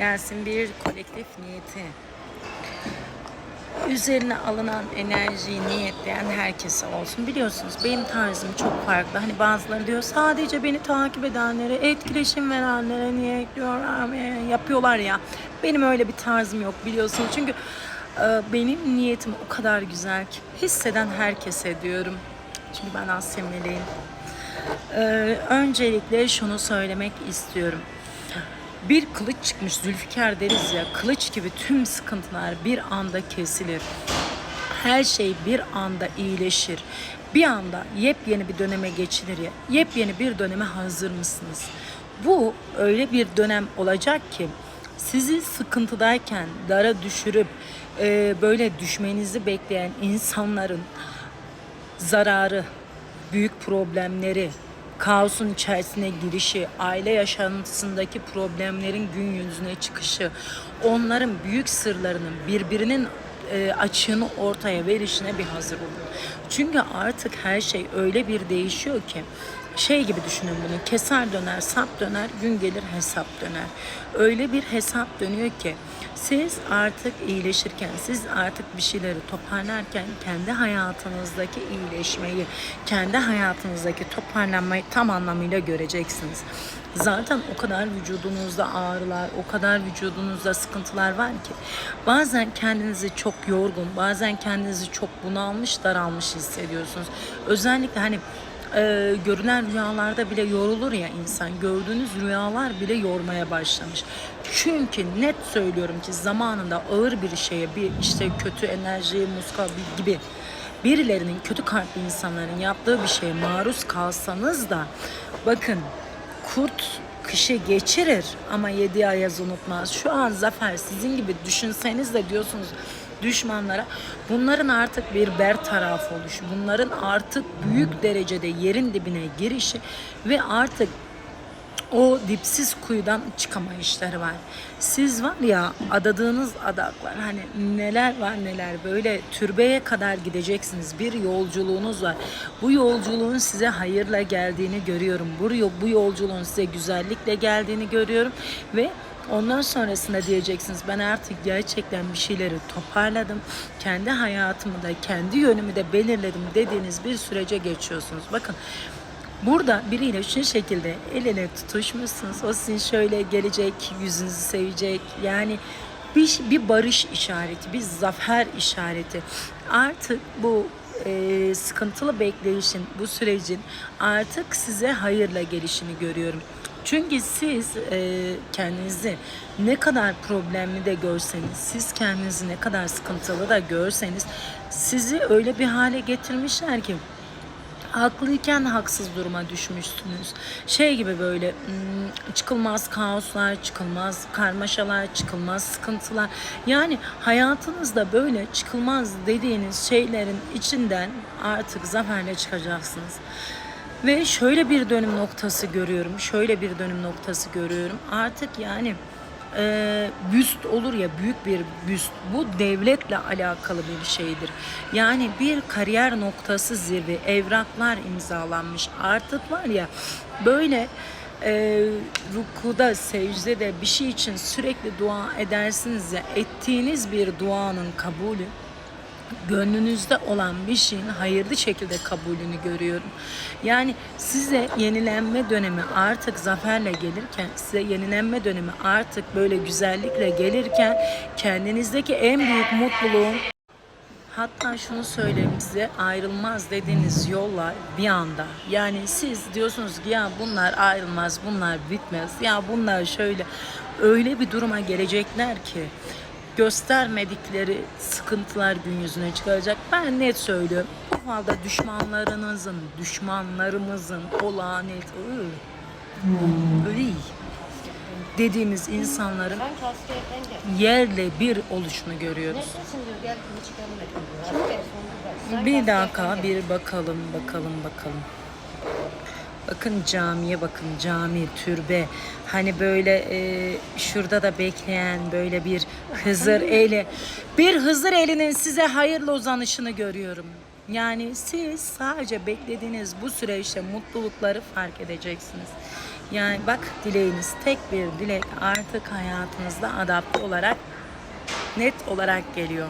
gelsin bir kolektif niyeti. Üzerine alınan enerjiyi niyetleyen herkese olsun. Biliyorsunuz benim tarzım çok farklı. Hani bazıları diyor sadece beni takip edenlere, etkileşim verenlere niyetliyorlar mı? Yapıyorlar ya. Benim öyle bir tarzım yok biliyorsunuz. Çünkü e, benim niyetim o kadar güzel ki hisseden herkese diyorum. Çünkü ben Asya meleğim. Ee, öncelikle şunu söylemek istiyorum. Bir kılıç çıkmış Zülfikar deriz ya kılıç gibi tüm sıkıntılar bir anda kesilir. Her şey bir anda iyileşir. Bir anda yepyeni bir döneme geçilir ya. Yepyeni bir döneme hazır mısınız? Bu öyle bir dönem olacak ki sizi sıkıntıdayken dara düşürüp e, böyle düşmenizi bekleyen insanların zararı, büyük problemleri, kaosun içerisine girişi, aile yaşantısındaki problemlerin gün yüzüne çıkışı, onların büyük sırlarının birbirinin e, açığını ortaya verişine bir hazır olun. Çünkü artık her şey öyle bir değişiyor ki şey gibi düşünün bunu keser döner sap döner gün gelir hesap döner öyle bir hesap dönüyor ki siz artık iyileşirken siz artık bir şeyleri toparlarken kendi hayatınızdaki iyileşmeyi kendi hayatınızdaki toparlanmayı tam anlamıyla göreceksiniz. Zaten o kadar vücudunuzda ağrılar o kadar vücudunuzda sıkıntılar var ki bazen kendinizi çok yorgun bazen kendinizi çok bunalmış daralmış hissediyorsunuz. Özellikle hani e, görülen rüyalarda bile yorulur ya insan. Gördüğünüz rüyalar bile yormaya başlamış. Çünkü net söylüyorum ki zamanında ağır bir şeye, bir işte kötü enerji, muska gibi birilerinin kötü kalpli insanların yaptığı bir şeye maruz kalsanız da bakın kurt kışı geçirir ama yedi ayaz unutmaz. Şu an Zafer sizin gibi düşünseniz de diyorsunuz düşmanlara bunların artık bir bertaraf oluşu, bunların artık büyük derecede yerin dibine girişi ve artık o dipsiz kuyudan çıkamayışları var. Siz var ya adadığınız adaklar hani neler var neler böyle türbeye kadar gideceksiniz. Bir yolculuğunuz var. Bu yolculuğun size hayırla geldiğini görüyorum. Bu, bu yolculuğun size güzellikle geldiğini görüyorum ve Ondan sonrasında diyeceksiniz ben artık gerçekten bir şeyleri toparladım. Kendi hayatımı da kendi yönümü de belirledim dediğiniz bir sürece geçiyorsunuz. Bakın Burada biriyle şu şekilde el ele tutuşmuşsunuz. O sizin şöyle gelecek, yüzünüzü sevecek. Yani bir, bir barış işareti, bir zafer işareti. Artık bu e, sıkıntılı bekleyişin, bu sürecin artık size hayırla gelişini görüyorum. Çünkü siz e, kendinizi ne kadar problemli de görseniz, siz kendinizi ne kadar sıkıntılı da görseniz sizi öyle bir hale getirmişler ki haklıyken haksız duruma düşmüşsünüz. Şey gibi böyle hmm, çıkılmaz kaoslar, çıkılmaz karmaşalar, çıkılmaz sıkıntılar. Yani hayatınızda böyle çıkılmaz dediğiniz şeylerin içinden artık zaferle çıkacaksınız. Ve şöyle bir dönüm noktası görüyorum. Şöyle bir dönüm noktası görüyorum. Artık yani e, büst olur ya büyük bir büst bu devletle alakalı bir şeydir. Yani bir kariyer noktası zirve evraklar imzalanmış artık var ya böyle e, rukuda secdede bir şey için sürekli dua edersiniz ya ettiğiniz bir duanın kabulü gönlünüzde olan bir şeyin hayırlı şekilde kabulünü görüyorum. Yani size yenilenme dönemi artık zaferle gelirken, size yenilenme dönemi artık böyle güzellikle gelirken kendinizdeki en büyük mutluluğun Hatta şunu söyleyeyim size ayrılmaz dediğiniz yollar bir anda. Yani siz diyorsunuz ki ya bunlar ayrılmaz, bunlar bitmez. Ya bunlar şöyle öyle bir duruma gelecekler ki göstermedikleri sıkıntılar gün yüzüne çıkacak. Ben net söylüyorum. Bu halde düşmanlarınızın, düşmanlarımızın o lanet öyle dediğimiz insanların yerle bir oluşunu görüyoruz. Bir dakika bir bakalım bakalım bakalım. Bakın camiye bakın cami, türbe. Hani böyle e, şurada da bekleyen böyle bir Hızır eli. Bir Hızır elinin size hayırlı uzanışını görüyorum. Yani siz sadece beklediğiniz bu süreçte mutlulukları fark edeceksiniz. Yani bak dileğiniz tek bir dilek artık hayatınızda adapte olarak net olarak geliyor.